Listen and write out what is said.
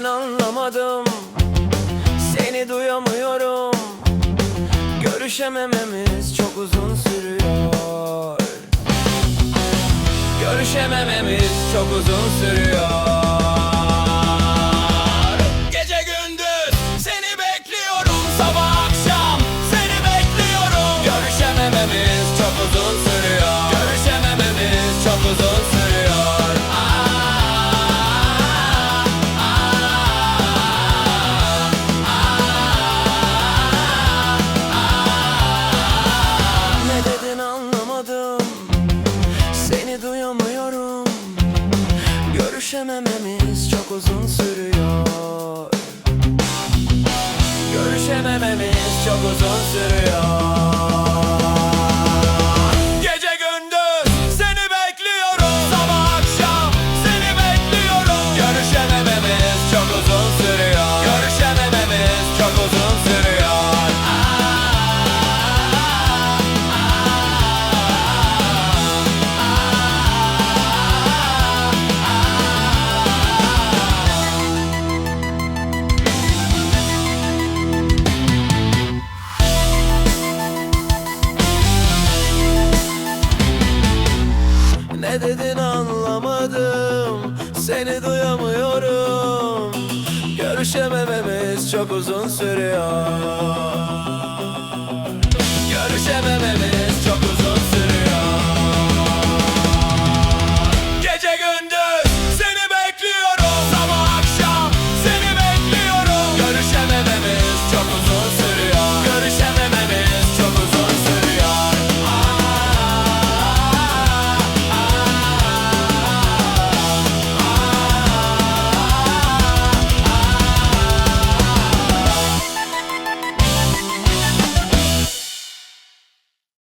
için anlamadım. Seni duyamıyorum. Görüşemememiz çok uzun sürüyor. Görüşemememiz çok uzun sürüyor. Duyamıyorum Görüşemememiz çok uzun sürüyor. Görüşemememiz çok uzun sürüyor Ne dedin anlamadım. Seni duyamıyorum. Görüşemememiz çok uzun sürüyor. Görüşemememiz